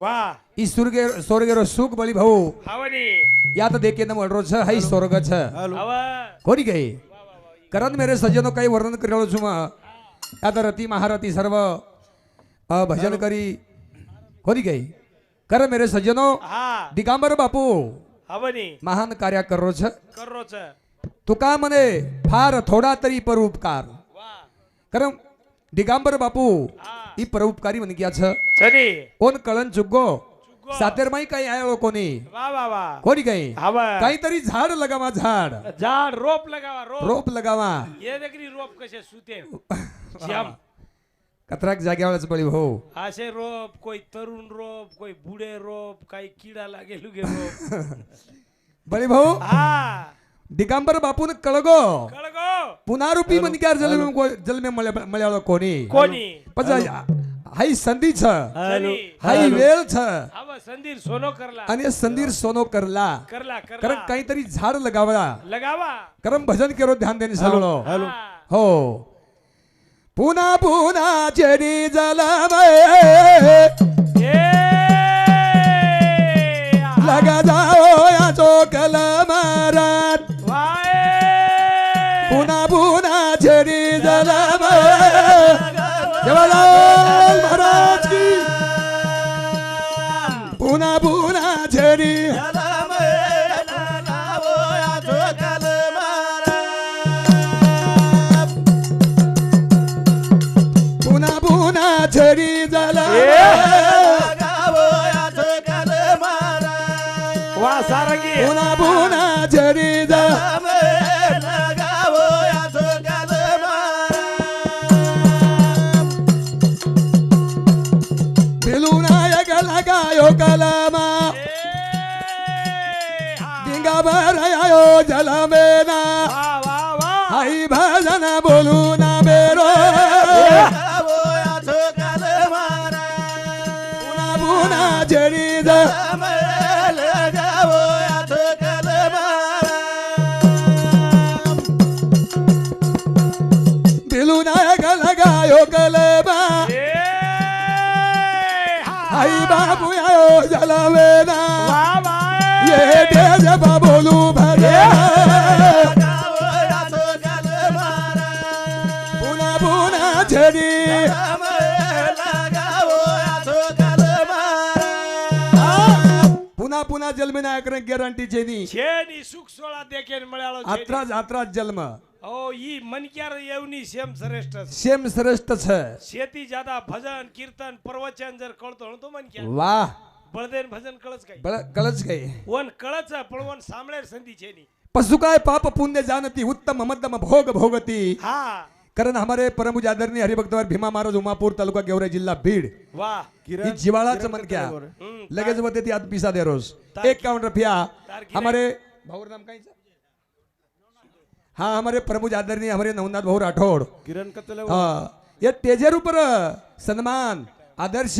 स्वर्ग रो सुख बलि भाऊ या तो देखे न मडरो छ हई स्वर्ग छ कोणी गई करण मेरे सजनो काही वर्णन करेलो छु यात रती महारती सर्व भजन करी कोणी गई कर मेरे सजनो दिगंबर बापू महान कार्य कररो छ कररो छ तुका मने फार थोडा तरी परोपकार करम डिगांबर बापू ई परोपकारी म्हणजे याच चली कोण कळण जुगो? सातेर माई काही आय हो कोणी? कोणी काही? काहीतरी झाड लगावा झाड. झाड रोप लगावा रोप, रोप लगावा. रोप कसे सुते. कत्राक जागेवर बळी हो. असे रोप कोई तरुण रोप कोई बुडे रोप काही किडा लागेल बळी भाऊ. દિગાંબર બાપુને કળગો कळगो પુનારૂપી મનક્યાર જલમે કોઈ- જલમે મળ્યા- મળ્યાળો કોની कोणी પછી હાઈ સંધિ છે छनी હાઈ વેળ છે हव संधीर सोनो करला અને સંધીર સોનો કરલા करला કરમ करला કઈ તરી ઝાડ લગાવડા लगावा કરમ ભજન કેરો ધ્યાન દેને સાંભળો हा. हो पुन्हा पुन्हा चेरी जलमय ए लगा जाओ या चोकल मारात જવાલાલ भरायो जलमेना वा वा वा आई भजन बोलू ना बेरो पुन्हा पुन्हा जरी ज पिलू नायक लगायो कलमा ए, हा. आई बाबू आयो जलमेना वा वा ये तेज बोलू भजन पुन्हा पुन्हा जरी पुन्हा पुन्हा जन्म नाही करे गॅरंटी જેની છેની સુખ સોળા દેખે મળ્યાળો છે આત્રા જ આત્રા જ જન્મ ઓ ઈ મનક્યાર એવની સેમ શ્રેષ્ઠ છે સેમ શ્રેષ્ઠ છે શેતી જાદા ભજન કીર્તન પ્રવચન જર કળતો હણ તો મનક્યાર વાહ बळदेन भजन कळच काही. बळ कळच काही. वन कळच पण वन संधी छेनी पशु काय पाप पुण्य जानती उत्तम मध्यम भोग भोगती. हा. कारण हमारे परम आदरणीय हरिभक्तवर भीमा महाराज उमापूर तालुका गेवरे जिल्हा बीड. वा जिवाळाच मन क्या लगेच होते ती आज पिसा दे रोज. एक काउंट रफिया हमारे भाऊर नाम काय हा हमारे प्रभु आदरणीय हमारे नवनाथ भाऊ राठोड. किरण कतले हा. ये तेजेर उपर सन्मान आदर्श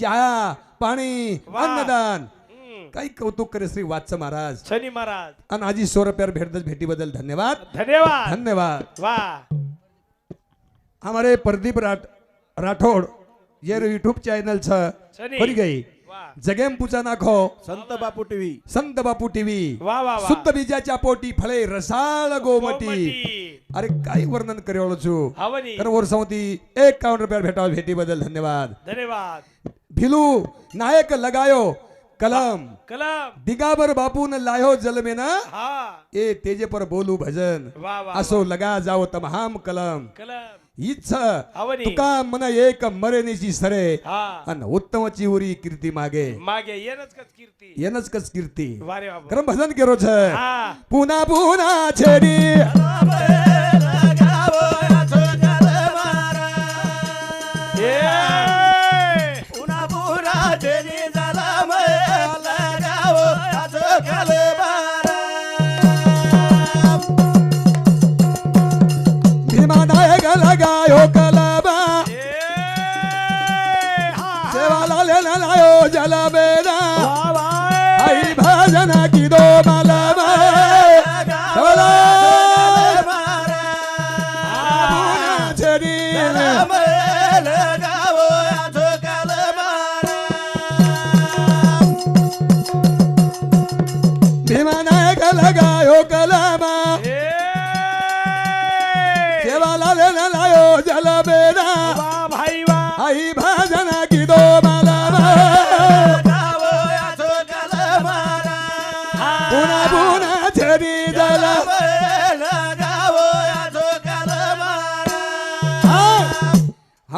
चाया पाणी. अन्नदान. काही कौतुक करे श्री वात्स महाराज. शनी महाराज. आणि आजी सौ रुपयावर भेट भेटीबद्दल धन्यवाद. धन्यवाद. धन्यवाद. वाह हमारे प्रदीप राठ राठौड़ ये यूट्यूब चैनल छ गई. जगेम पूजा नाखो संत बापू टीव्ही. संत बापू टीव्ही. वाह वाह वाह शुद्ध बीजाच्या पोटी फळे रसाळ गोमटी. अरे काय वर्णन करेवलो छु तर वर्षावती एक काउंट रुपया भेटाव भेटी बदल धन्यवाद. धन्यवाद. भिलू नायक लगायो कलम. कलम. दिगाबर बापून लायो जलमेना. हा. ए तेजे पर बोलू भजन. असो लगा जाओ तमहाम कलम. कलम. तुका मन एक मरेनेची सरे. हा. अन उत्तमची उरी कीर्ती मागे. मागे येनच कच कीर्ती. येनच कस कीर्ती. करम भजन केरो छ. हा. पुन्हा पुन्हा छेडी.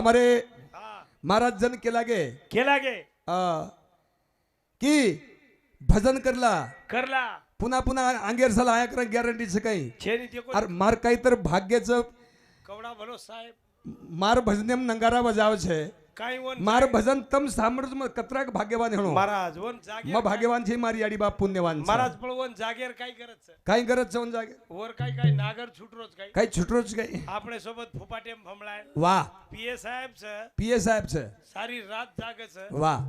हमारे महाराज जन के लागे केला गे आ, की भजन करला करला। पुन्हा पुन्हा अंगेर झाला आया करा गॅरंटीचं काही. अरे मार काही तर भाग्याचं कवडा भलो साहेब. मार भजनेम नंगारा बजाव છે काही वन માર ભજન તમ સાંભળજો માં કતરાક ભાગ્યવાન હેણો महाराज वन जागेर માં ભાગ્યવાન છે મારી આડી બાપ પુણ્યવાન છે महाराज पण वन जागेर काय करत છે? કાઈ ગરજ છે ઓન જાગે वर काय काय नागर छुटरोच काय કાઈ છૂટરો જ કઈ આપણે સોબત ફૂપાટેમ ભમલાય વાહ પીએ સાહેબ છે પીએ સાહેબ છે સારી રાત જાગે છે વાહ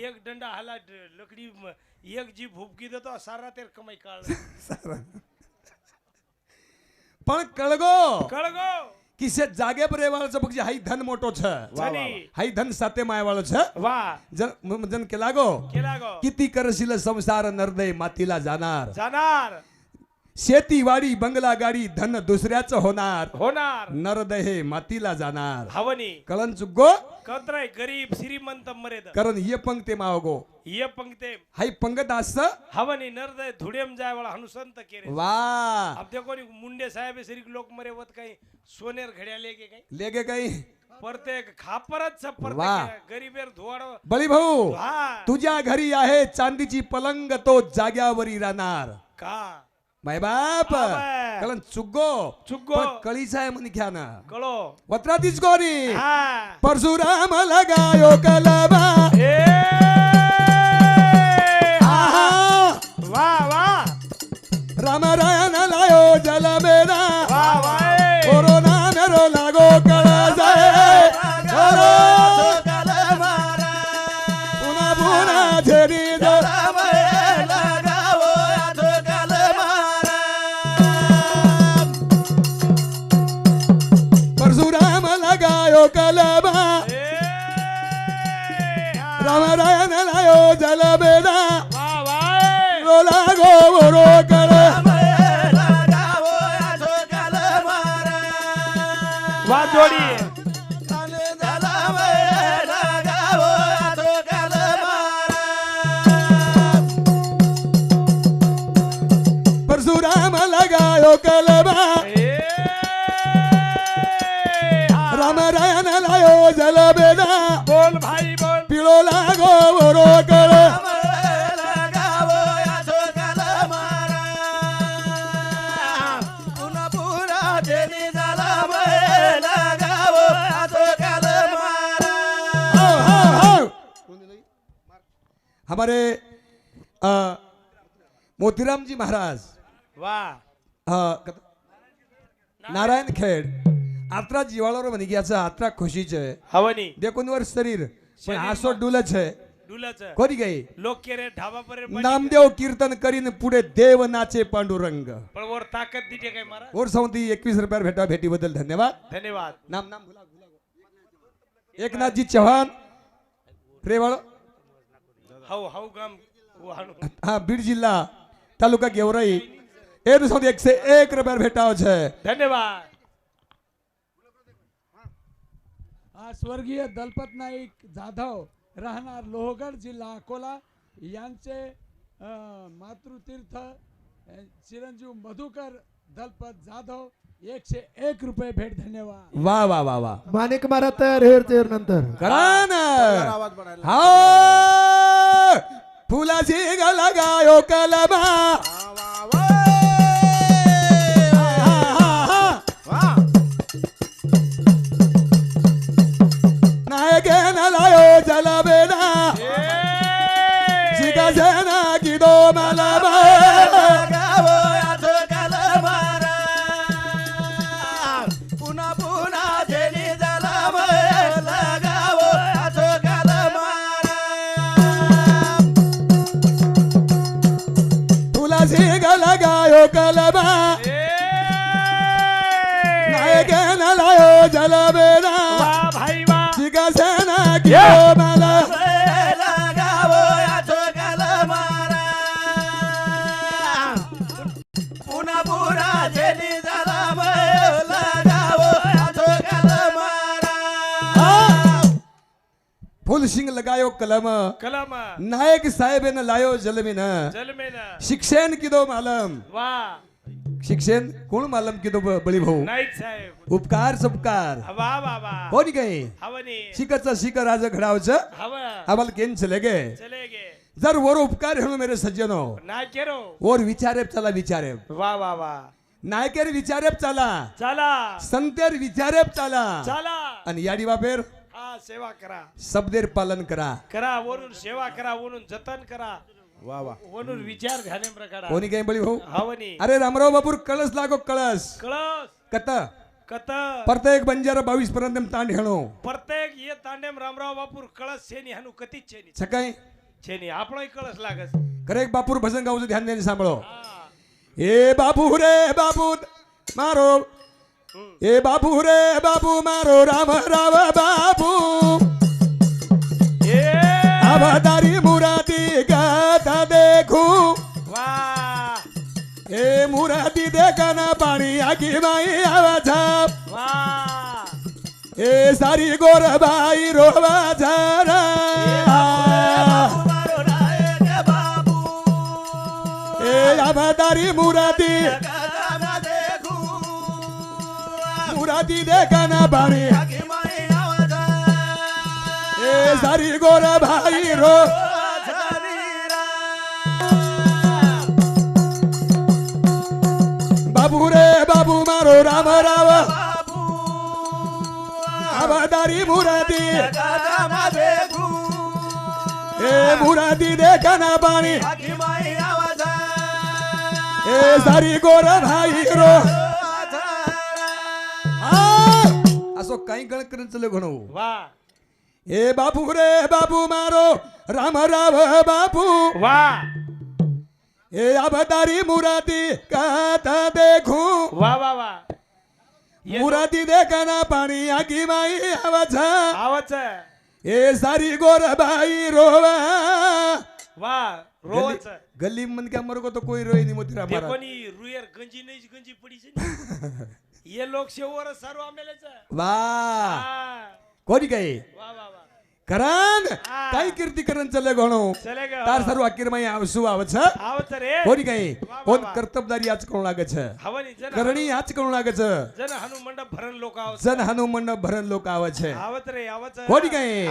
એક દંડા હાલા ડ- લકડી મ- એક જીભ ભૂપકી દે તો સારા તેર કમાઈ કાળ સારા પણ કળગો કળગો કિસે જાગે પર રહેવાળો છે પછી હાઈ ધન મોટો છે છની હાઈ ધન સાથે માયવાળો છે વા જન મ- જન કે લાગો કેલાગો किती करशील संसार नरदय मातीला जाणार जाणार शेतीवाडी बंगला गाडी धन दुसऱ्याच होणार. होणार. नरदय हे मातीला जाणार. हवनी. कळण चुगो कत्राय गरीब श्रीमंत मरेद. कारण ये पंक्ते मावगो. ये पंक्ते हाई पंगत असत हवनी नरदय धुडेम जाय वाला हनुसंत केरे. वा. अब देखो नी मुंडे साहेब श्री लोक मरे वत काही सोनेर घड्या लेगे काही. लेगे काही. प्रत्येक खापरच गरीबेर धुवाड. बळी भाऊ हा तुझ्या घरी आहे चांदीची पलंग तो जाग्यावरी राहणार. का? माय बाप! चुगो चुग्गो. पण कळीचा आहे म्हणे घ्या ना कळो. वत्रातीच हा. परशुराम लगायो कलबा कलबा. राम रायन लायो जलबेरा बोल भाई बोल। पिळो लागो रो कळ. हमारे मोतीराम जी महाराज। वा। नारायण खेड. आत्रा जीवाळावर म्हणे की याचा आत्रा खुशीचे देखून वर शरीर. पण आसो डुलच कोणी गे लोक नामदेव कीर्तन करीन पुढे देव नाचे पांडुरंग. ताकद एकवीस रुपया भेटा भेटी बद्दल धन्यवाद. धन्यवाद. नाम नाम एकनाथजी चव्हाण. रेवाळ हा बीड जिल्हा तालुका गेवराई. એનું સૌથી એકસો એક રૂપિયા ભેટાઓ છે धन्यवाद हा स्वर्गीय दलपत नाईक जाधव राहणार लोहगड जिल्हा अकोला यांचे अ, मातृतीर्थ अ, चिरंजीव मधुकर दलपत जाधव एकशे एक रुपये भेट धन्यवाद वा वा वा वा माणिक मारा तयार हेर तेर नंतर करा ना आवाज बनायला हा फुलाची गला गायो कलमा लायो जलबेना भाई वा. शिका सेना किदो मलबा फुलशिंग लगायो कलम कलम नायक साहेब साहेबेन लायो जलमिन जलमेन शिक्षण किदो मालम वा शिक्षण कोण मालम किदो बळी भाऊ नायक साहेब उपकार सबकार वा वा वाह कोण गए हवनी शिकरचा शिकर राज घडावचं आम्हाला केन चले गे चले गे जर वर उपकार हेणू मेरे सज्जनो नायकेरो और विचारे चला विचारे वा वा वा नायकेर विचारेप चला चला संतेर विचारेप चला चला आणि याडी बापेर हा सेवा करा. शब्देर पालन करा. करा वरून सेवा करा वरून जतन करा. वा वा. वरून विचार घाणे प्रकार. कोणी काही बळी भाऊ? हवनी अरे रामराव बापूर कळस लागो कळस. कळस. कत. कत. प्रत्येक बंजारा बावीस पर्यंत तांड हेणो. प्रत्येक ये तांडेम रामराव बापूर कळस छेनी हानू कतीच छेनी. सकाळी छेनी आपणोय कळस लागस. करे एक बापूर भजन गावचं ध्यान देणे सांभाळो. हा. ए बाबू रे बाबू मारो. ए बाबू रे बाबू मारो राम राव बाबू ए अवतारी मुरादी गाता देखू वाह ए मुरादी देखना पाणी आगी माई आवाजा वाह ए सारी गोर बाई रोवा झारा मुरादी देखना पाणी आगे माई आवाजा ए सारी गोर भाई रो शरीरा बाबू रे बाबू मारो राम राव बाबू अवतारी मुरादी कदम देखू ए मुरादी देखना पाणी आवाजा असो काही गण करून चले घणो. वाह ए बाबू रे बाबू मारो राम राव बाबू वाह ए अवतारी मुरादी काता देखू. वाह वाह वाह ये मुरादी देखना पाणी आगी माई आवाजा. आवच ए सारी गोर भाई रोवा. वाह रोज गल्ली मन क्या मरको तो कोई रोई नहीं मोती ते रामारा कोणी रुयर गंजी नाही गंजी पडी છે ये लोक शेवर सारो आमेलेच वाह वाह कोणी काय वाह वाह करान हा. काही कीर्ती करण चले घणो. चले ग तार सर्व अकीर माई आवसू आवच रे कोणी काही? वा, वा, कोण वा. कर्तबदारी आज करू लागच हवनी जन करणी आज करू लागच जन हनु मंडप भरण लोक जन हनुमंड भरण लोक आवच आवत रे कोणी काही?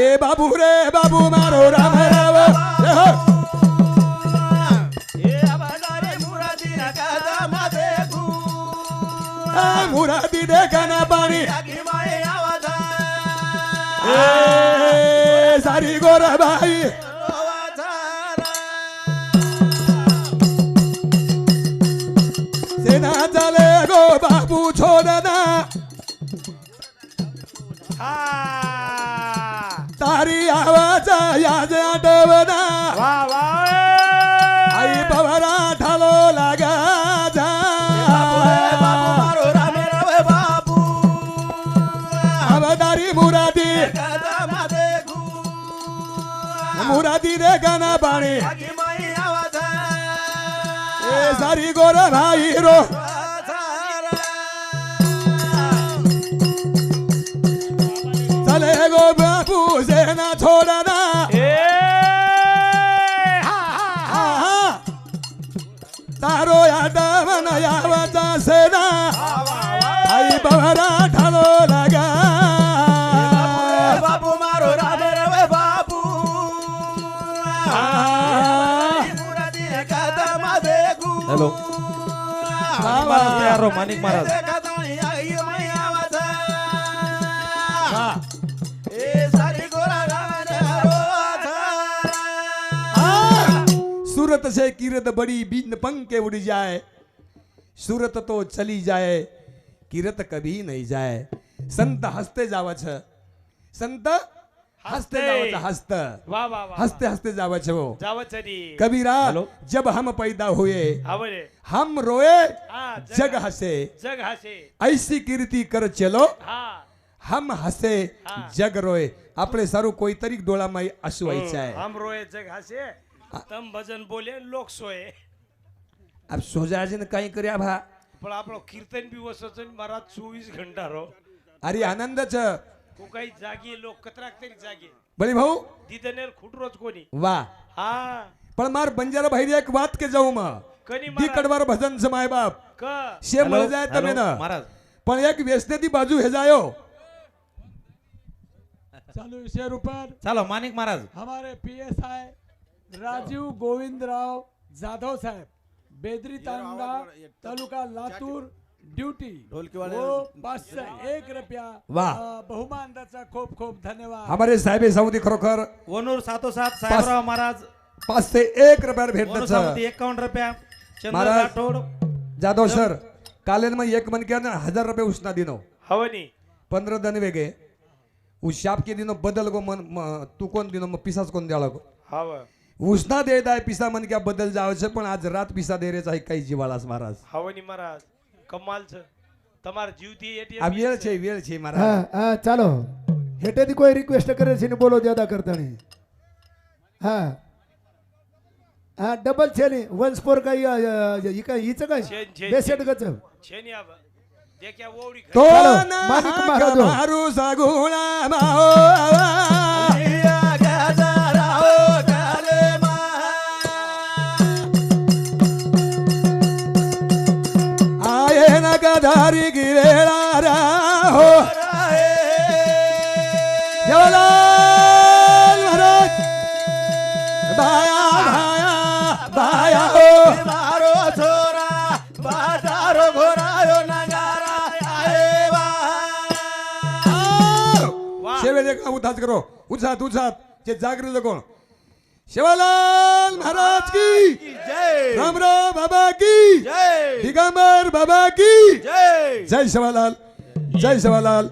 ए बाबू रे बाबू मारो राम राव जय हो. आ, मुरादी देखना पाणी ए सारी गोर भाई सेना चाले गो बाबू छोडना हा तारी आवाजा याद आठवना वा मुरादी देखना पाणी ए सारी गोर भाई रो चले गो छोडना ए हा हा आहा. तारो यादवन यावचा सेना तयार माणिक महाराज सूरत से किरत बड़ी बिन पंखे उड़ जाए सूरत तो चली जाए किरत कभी नहीं जाए संत हसते जावच संत हसते जावच हस्त वा वा वा हसते हसते जावच हो जावच नी कबीरा जब हम पैदा हुए हवरे हम रोए हा जग हसे जग हासे ऐसी कीर्ती कर चलो हा हम हसे हा. जग रोए આપણે સારું કોઈ તરીક ડોળામાં આંસુ આવી જાય हम रोए जग हासे तम भजन बोले लोक सोए આપ સોજાજીને કઈ કર્યા ભા પણ આપણો કીર્તન બી વસો છે ને મારા ચોવીસ ઘંટા રહો અરે આનંદ છે तू काही जागी लोक कत्राक तरी जागी बळी भाऊ. दिदनेल खुटरोच कोणी. वा. हा. पण मार बंजारा भाई एक बात के जाऊ मी कडवार भजन से माय बाप. शे मळ जाय तमे ना महाराज. पण एक वेसने ती बाजू हे जायो. चालू विषय रुपर चलो मानिक महाराज. हमारे P S I Rajiv Govindrao Jadhav saheb Bedari Tanda taluka Latur duty. ढोलकीवाले हो, पाच एक रुपया. वा. बहुमानदाचा खूप खूप धन्यवाद. हमारे साहेब साऊदी खरोखर. वनूर सातोसात साहेबराव महाराज. पाच ते एक रुपया भेटण्याचं एकावन्न रुपया. चंद्र महाराज. राठोड. जाधव सर कालेन मग एक मन किया हजार रुपये उष्णा दिनो हवनी. पंधरा दन वेगळे उशाप के दिनो बदल गो मन तू कोण दिनो मग पिसाच कोण द्याल गो. उष्णा उसना दे दाय पिसा मन किया बदल जावायचं पण आज रात पिसा दे रेचा काही जीवालास महाराज. हवनी महाराज. કમાલ છે તમારા જીવથી એટીએમ આ વેળ છે વેળ છે હા મહારાજ હા ચાલો હેઠેથી કોઈ રિક્વેસ્ટ કરે છે ને બોલો જ્યાદા કરતા નહીં હા હા डबल છે ને વન સ્પોર काही अ, अ, ही काय हिचं काय छेन, छेन, बेसेट छेन. गच છે ને આ દેખ્યા ઓવડી તો ચાલો, ના માલિક હાક મહારાજો. મારું સગુણા માઓ દેખા ઉધાજ કરો ઉત્સાહ ઉત્સાહ જે જાગૃત કોણ શિવાલાલ મહારાજ કી જય રામ રામ બાબા કી જય દિગંબર બાબા કી જય જય શિવાલાલ જય શિવાલાલ